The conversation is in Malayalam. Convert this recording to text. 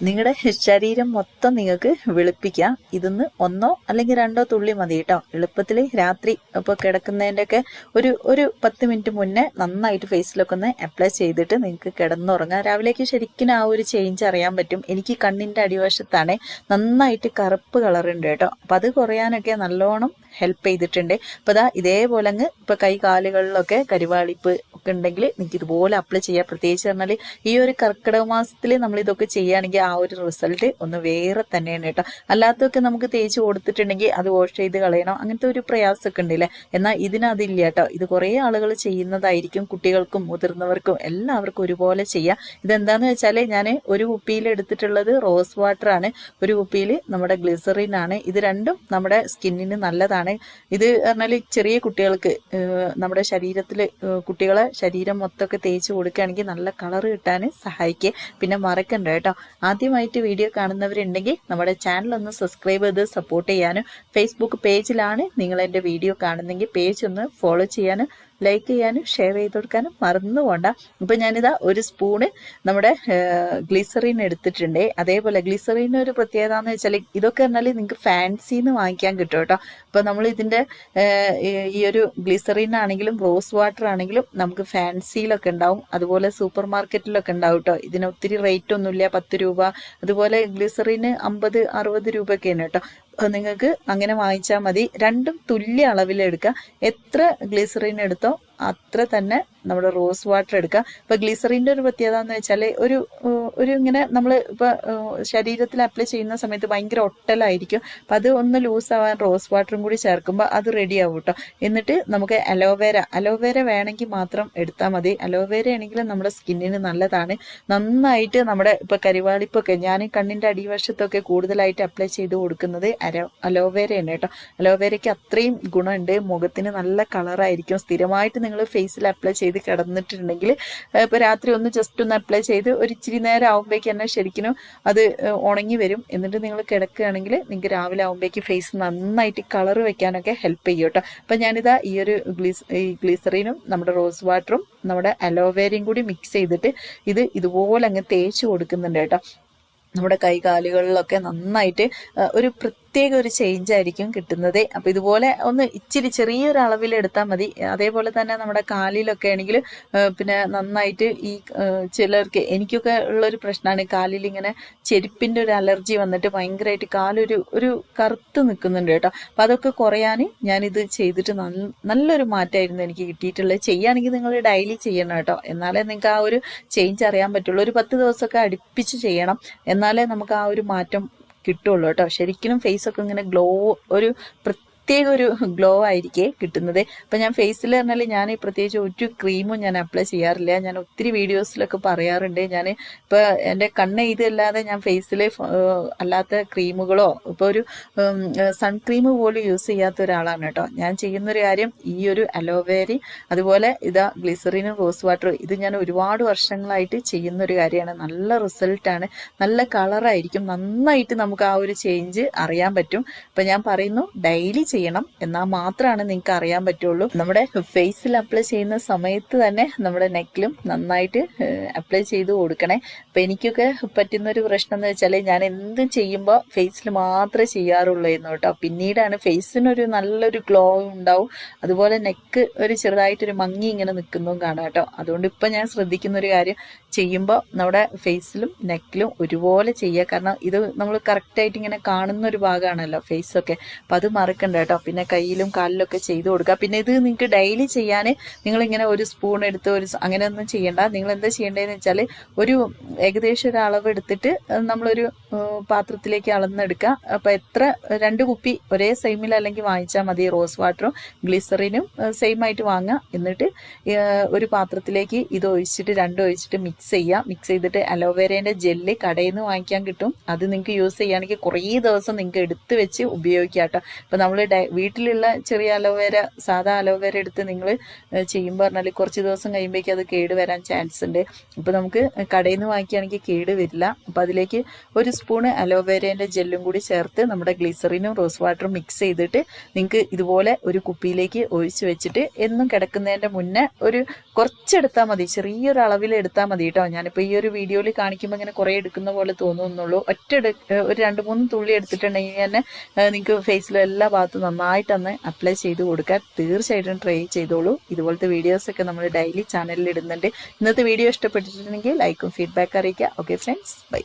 നിങ്ങളുടെ ശരീരം മൊത്തം നിങ്ങൾക്ക് വെളുപ്പിക്കാം. ഇതിന്ന് ഒന്നോ അല്ലെങ്കിൽ രണ്ടോ തുള്ളി മതി കേട്ടോ. എളുപ്പത്തിൽ രാത്രി ഇപ്പോൾ കിടക്കുന്നതിന്റെ ഒക്കെ ഒരു ഒരു പത്ത് മിനിറ്റ് മുന്നേ നന്നായിട്ട് ഫേസിലൊക്കെ ഒന്ന് അപ്ലൈ ചെയ്തിട്ട് നിങ്ങൾക്ക് കിടന്നുറങ്ങാം. രാവിലേക്ക് ശരിക്കും ആ ഒരു ചേഞ്ച് അറിയാൻ പറ്റും. എനിക്ക് കണ്ണിന്റെ അടിവശത്താണ് നന്നായിട്ട് കറുപ്പ് കളറുണ്ട് കേട്ടോ. അപ്പം അത് കുറയാനൊക്കെ നല്ലോണം ഹെൽപ്പ് ചെയ്തിട്ടുണ്ട്. അപ്പോൾ അതാ ഇതേപോലെ അങ്ങ് ഇപ്പോൾ കൈ കാലുകളിലൊക്കെ കരിവാളിപ്പ് ഒക്കെ ഉണ്ടെങ്കിൽ നിങ്ങൾക്ക് ഇതുപോലെ അപ്ലൈ ചെയ്യാം. പ്രത്യേകിച്ച് പറഞ്ഞാൽ ഈ ഒരു കർക്കിടക മാസത്തിൽ നമ്മൾ ഇതൊക്കെ ചെയ്യുകയാണെങ്കിൽ ആ ഒരു റിസൾട്ട് ഒന്ന് വേറെ തന്നെയാണ് കേട്ടോ. അല്ലാത്തതൊക്കെ നമുക്ക് തേച്ച് കൊടുത്തിട്ടുണ്ടെങ്കിൽ അത് വാഷ് ചെയ്ത് കളയണം. അങ്ങനത്തെ ഒരു പ്രയാസമൊക്കെ ഉണ്ടല്ലേ? എന്നാൽ ഇതിനതില്ല കേട്ടോ. ഇത് കുറേ ആളുകൾ ചെയ്യുന്നതായിരിക്കും. കുട്ടികൾക്കും മുതിർന്നവർക്കും എല്ലാവർക്കും ഒരുപോലെ ചെയ്യാം. ഇതെന്താന്ന് വെച്ചാൽ ഞാൻ ഒരു കുപ്പിയിൽ എടുത്തിട്ടുള്ളത് റോസ് വാട്ടർ ആണ്. ഒരു കുപ്പിയിൽ നമ്മുടെ ഗ്ലിസറിൻ ആണ്. ഇത് രണ്ടും നമ്മുടെ സ്കിന്നിന് നല്ലതാണ്. ഇത് പറഞ്ഞാൽ ചെറിയ കുട്ടികൾക്ക് നമ്മുടെ ശരീരത്തിൽ കുട്ടികളെ ശരീരം മൊത്തമൊക്കെ തേച്ച് കൊടുക്കുകയാണെങ്കിൽ നല്ല കളർ കിട്ടാൻ സഹായിക്കുക പിന്നെ മറക്കണ്ട കേട്ടോ. ആദ്യമായിട്ട് വീഡിയോ കാണുന്നവരുണ്ടെങ്കിൽ നമ്മുടെ ചാനൽ ഒന്ന് സബ്സ്ക്രൈബ് ചെയ്ത് സപ്പോർട്ട് ചെയ്യാനും ഫേസ്ബുക്ക് പേജിലാണ് നിങ്ങൾ എന്റെ വീഡിയോ കാണുന്നെങ്കിൽ പേജ് ഒന്ന് ഫോളോ ചെയ്യാനും ലൈക്ക് ചെയ്യാനും ഷെയർ ചെയ്ത് കൊടുക്കാനും മറന്നു പോണ്ട. ഇപ്പം ഞാനിതാ ഒരു സ്പൂണ് നമ്മുടെ ഗ്ലിസറിൻ എടുത്തിട്ടുണ്ട്. അതേപോലെ ഗ്ലിസറിന് ഒരു പ്രത്യേകത എന്ന് വെച്ചാൽ ഇതൊക്കെ പറഞ്ഞാൽ നിങ്ങൾക്ക് ഫാൻസിന്ന് വാങ്ങിക്കാൻ കിട്ടും കേട്ടോ. അപ്പം നമ്മൾ ഇതിന്റെ ഈ ഒരു ഗ്ലിസറിൻ ആണെങ്കിലും റോസ് വാട്ടർ ആണെങ്കിലും നമുക്ക് ഫാൻസിയിലൊക്കെ ഉണ്ടാവും. അതുപോലെ സൂപ്പർ മാർക്കറ്റിലൊക്കെ ഉണ്ടാവും കേട്ടോ. ഇതിന് ഒത്തിരി റേറ്റ് ഒന്നുമില്ല. പത്ത് രൂപ. അതുപോലെ ഗ്ലിസറിന് അമ്പത് അറുപത് രൂപയൊക്കെയാണ് കേട്ടോ. നിങ്ങൾക്ക് അങ്ങനെ വാങ്ങിച്ചാൽ മതി. രണ്ടും തുല്യ അളവിലെടുക്കുക എത്ര ഗ്ലിസറിൻ എടുത്തോ അത്ര തന്നെ നമ്മുടെ റോസ് വാട്ടർ എടുക്കുക. ഇപ്പൊ ഗ്ലിസറിന്റെ ഒരു പ്രത്യേകത എന്ന് വെച്ചാൽ ഒരു ഒരു ഇങ്ങനെ നമ്മൾ ഇപ്പൊ ശരീരത്തിൽ അപ്ലൈ ചെയ്യുന്ന സമയത്ത് ഭയങ്കര ഒട്ടലായിരിക്കും. അപ്പൊ അത് ഒന്ന് ലൂസ് ആവാൻ റോസ് വാട്ടറും കൂടി ചേർക്കുമ്പോൾ അത് റെഡി ആവും കേട്ടോ എന്നിട്ട് നമുക്ക് അലോവേര അലോവേര വേണമെങ്കിൽ മാത്രം എടുത്താൽ മതി. അലോവേര ആണെങ്കിൽ നമ്മുടെ സ്കിന്നിന് നല്ലതാണ്. നന്നായിട്ട് നമ്മുടെ ഇപ്പൊ കരിവാളിപ്പൊക്കെ ഞാൻ കണ്ണിന്റെ അടിവശത്തൊക്കെ കൂടുതലായിട്ട് അപ്ലൈ ചെയ്ത് കൊടുക്കുന്നത് അലോ അലോവേരയാണ് കേട്ടോ. അലോവേരയ്ക്ക് അത്രയും ഗുണമുണ്ട്. മുഖത്തിന് നല്ല കളറായിരിക്കും സ്ഥിരമായിട്ട് നിങ്ങൾ ഫേസിൽ അപ്ലൈ ചെയ്ത് കിടന്നിട്ടുണ്ടെങ്കിൽ ഇപ്പോൾ രാത്രി ഒന്ന് ജസ്റ്റ് ഒന്ന് അപ്ലൈ ചെയ്ത് ഒരു ഇച്ചിരി നേരം ആകുമ്പോഴേക്ക് തന്നെ ശരിക്കും അത് ഉണങ്ങി വരും. എന്നിട്ട് നിങ്ങൾ കിടക്കുകയാണെങ്കിൽ നിങ്ങൾക്ക് രാവിലെ ആകുമ്പോഴേക്ക് ഫേസ് നന്നായിട്ട് കളർ വെക്കാനൊക്കെ ഹെൽപ്പ് ചെയ്യും കേട്ടോ. അപ്പം ഞാനിതാ ഈ ഒരു ഗ്ലീസ് ഈ ഗ്ലീസറിനും നമ്മുടെ റോസ് വാട്ടറും നമ്മുടെ അലോവേരയും കൂടി മിക്സ് ചെയ്തിട്ട് ഇത് ഇതുപോലെ അങ്ങ് തേച്ച് കൊടുക്കുന്നുണ്ട് കേട്ടോ. നമ്മുടെ കൈകാലുകളിലൊക്കെ നന്നായിട്ട് ഒരു പ്രത്യേക ഒരു ചേഞ്ച് ആയിരിക്കും കിട്ടുന്നത്. അപ്പം ഇതുപോലെ ഒന്ന് ഇച്ചിരി ചെറിയൊരു അളവിൽ എടുത്താൽ മതി. അതേപോലെ തന്നെ നമ്മുടെ കാലിലൊക്കെ ആണെങ്കിൽ പിന്നെ നന്നായിട്ട് ഈ ചിലർക്ക് എനിക്കൊക്കെ ഉള്ളൊരു പ്രശ്നമാണ് കാലിൽ ഇങ്ങനെ ചെരുപ്പിന്റെ ഒരു അലർജി വന്നിട്ട് ഭയങ്കരമായിട്ട് കാലൊരു ഒരു കറുത്ത് നിൽക്കുന്നുണ്ട് കേട്ടോ. അപ്പം അതൊക്കെ കുറയാൻ ഞാനിത് ചെയ്തിട്ട് നല്ല നല്ലൊരു മാറ്റമായിരുന്നു എനിക്ക് കിട്ടിയിട്ടുള്ളത്. ചെയ്യുകയാണെങ്കിൽ നിങ്ങൾ ഡെയിലി ചെയ്യണം കേട്ടോ. എന്നാലേ നിങ്ങൾക്ക് ആ ഒരു ചേഞ്ച് അറിയാൻ പറ്റുള്ളൂ. ഒരു പത്ത് ദിവസമൊക്കെ അടുപ്പിച്ച് ചെയ്യണം. എന്നാലേ നമുക്ക് ആ ഒരു മാറ്റം കിട്ടുള്ളൂ കേട്ടോ. ശരിക്കും ഒക്കെ ഇങ്ങനെ ഗ്ലോ ഒരു പ്രത്യേക ഒരു ഗ്ലോ ആയിരിക്കേ കിട്ടുന്നത്. അപ്പം ഞാൻ ഫേസിൽ പറഞ്ഞാൽ ഞാൻ പ്രത്യേകിച്ച് ഒരു ക്രീമും ഞാൻ അപ്ലൈ ചെയ്യാറില്ല. ഞാൻ ഒത്തിരി വീഡിയോസിലൊക്കെ പറയാറുണ്ട്. ഞാൻ ഇപ്പോൾ എന്റെ കണ്ണ് ഇതല്ലാതെ ഞാൻ ഫേസിൽ അല്ലാത്ത ക്രീമുകളോ ഇപ്പോൾ ഒരു സൺക്രീം പോലും യൂസ് ചെയ്യാത്ത ഒരാളാണ് കേട്ടോ. ഞാൻ ചെയ്യുന്നൊരു കാര്യം ഈ ഒരു അലോവേരി അതുപോലെ ഇതാ ഗ്ലിസറിനും റോസ് വാട്ടറും ഇത് ഞാൻ ഒരുപാട് വർഷങ്ങളായിട്ട് ചെയ്യുന്ന ഒരു കാര്യമാണ്. നല്ല റിസൾട്ടാണ് നല്ല കളറായിരിക്കും നന്നായിട്ട് നമുക്ക് ആ ഒരു ചേഞ്ച് അറിയാൻ പറ്റും. അപ്പം ഞാൻ പറയുന്നു ഡെയിലി ചെയ്യണം. എന്നാൽ മാത്രമാണ് നിങ്ങൾക്ക് അറിയാൻ പറ്റുള്ളൂ. നമ്മുടെ ഫേസിൽ അപ്ലൈ ചെയ്യുന്ന സമയത്ത് തന്നെ നമ്മുടെ നെക്കിലും നന്നായിട്ട് അപ്ലൈ ചെയ്ത് കൊടുക്കണേ. അപ്പം എനിക്കൊക്കെ പറ്റുന്ന ഒരു പ്രശ്നം എന്ന് വെച്ചാൽ ഞാൻ എന്ത് ചെയ്യുമ്പോൾ ഫേസിൽ മാത്രമേ ചെയ്യാറുള്ളൂ എന്ന് കേട്ടോ. പിന്നീടാണ് ഫേസിനൊരു നല്ലൊരു ഗ്ലോ ഉണ്ടാവും. അതുപോലെ നെക്ക് ഒരു ചെറുതായിട്ടൊരു മങ്ങി ഇങ്ങനെ നിൽക്കുന്നതും കാണാം കേട്ടോ. അതുകൊണ്ട് ഇപ്പം ഞാൻ ശ്രദ്ധിക്കുന്ന ഒരു കാര്യം ചെയ്യുമ്പോൾ നമ്മുടെ ഫേസിലും നെക്കിലും ഒരുപോലെ ചെയ്യുക കാരണം ഇത് നമ്മൾ കറക്റ്റായിട്ട് ഇങ്ങനെ കാണുന്ന ഒരു ഭാഗമാണല്ലോ ഫേസൊക്കെ അപ്പം അത് മറക്കണ്ട കേട്ടോ. പിന്നെ കയ്യിലും കാലിലൊക്കെ ചെയ്ത് കൊടുക്കുക. പിന്നെ ഇത് നിങ്ങൾക്ക് ഡെയിലി ചെയ്യാൻ നിങ്ങളിങ്ങനെ ഒരു സ്പൂൺ എടുത്ത് ഒരു അങ്ങനെയൊന്നും ചെയ്യണ്ട. നിങ്ങൾ എന്താ ചെയ്യേണ്ടതെന്ന് വെച്ചാൽ ഒരു ഏകദേശം ഒരു അളവ് എടുത്തിട്ട് നമ്മളൊരു പാത്രത്തിലേക്ക് അളന്നെടുക്കുക. അപ്പോൾ എത്ര രണ്ട് കുപ്പി ഒരേ സെയിമിൽ അല്ലെങ്കിൽ വാങ്ങിച്ചാൽ മതി. റോസ് വാട്ടറും ഗ്ലിസറിനും സെയിം ആയിട്ട് വാങ്ങുക. എന്നിട്ട് ഒരു പാത്രത്തിലേക്ക് ഇത് ഒഴിച്ചിട്ട് രണ്ടും ഒഴിച്ചിട്ട് മിക്സ് ചെയ്യുക. മിക്സ് ചെയ്തിട്ട് അലോവേരേന്റെ ജെല്ല് കടയിൽ നിന്ന് വാങ്ങിക്കാൻ കിട്ടും. അത് നിങ്ങൾക്ക് യൂസ് ചെയ്യുകയാണെങ്കിൽ കുറേ ദിവസം നിങ്ങൾക്ക് എടുത്ത് വെച്ച് ഉപയോഗിക്കാം കേട്ടോ. ഇപ്പം നമ്മൾ വീട്ടിലുള്ള ചെറിയ അലോവേര സാധാ അലോവേര എടുത്ത് നിങ്ങൾ ചെയ്യുമ്പോൾ പറഞ്ഞാൽ കുറച്ച് ദിവസം കഴിയുമ്പോഴേക്കും അത് കേട് വരാൻ ചാൻസ് ഉണ്ട്. അപ്പോൾ നമുക്ക് കടയിൽ നിന്ന് വാങ്ങിക്കുകയാണെങ്കിൽ കേട് വരില്ല. അപ്പോൾ അതിലേക്ക് ഒരു സ്പൂണ് അലോവേരേന്റെ ജെല്ലും കൂടി ചേർത്ത് നമ്മുടെ ഗ്ലിസറിനും റോസ് വാട്ടറും മിക്സ് ചെയ്തിട്ട് നിങ്ങൾക്ക് ഇതുപോലെ ഒരു കുപ്പിയിലേക്ക് ഒഴിച്ച് വെച്ചിട്ട് എന്നും കിടക്കുന്നതിന്റെ മുന്നേ ഒരു കുറച്ചെടുത്താൽ മതി. ചെറിയൊരു അളവിൽ എടുത്താൽ മതി കേട്ടോ ഞാനിപ്പോൾ ഈ ഒരു വീഡിയോയിൽ കാണിക്കുമ്പോൾ ഇങ്ങനെ കുറേ എടുക്കുന്ന പോലെ തോന്നുന്നുള്ളൂ. ഒറ്റ ഒരു രണ്ട് മൂന്ന് തുള്ളി എടുത്തിട്ടുണ്ടെങ്കിൽ തന്നെ നിങ്ങൾക്ക് ഫേസിലെ എല്ലാ ഭാഗത്തും നന്നായിട്ടൊന്ന് അപ്ലൈ ചെയ്ത് കൊടുക്കാൻ തീർച്ചയായിട്ടും ട്രൈ ചെയ്തോളൂ. ഇതുപോലത്തെ വീഡിയോസൊക്കെ നമ്മൾ ഡെയിലി ചാനലിൽ ഇടുന്നുണ്ട്. ഇന്നത്തെ വീഡിയോ ഇഷ്ടപ്പെട്ടിട്ടുണ്ടെങ്കിൽ ലൈക്കും ഫീഡ്ബാക്ക് അറിയിക്കുക. Okay friends bye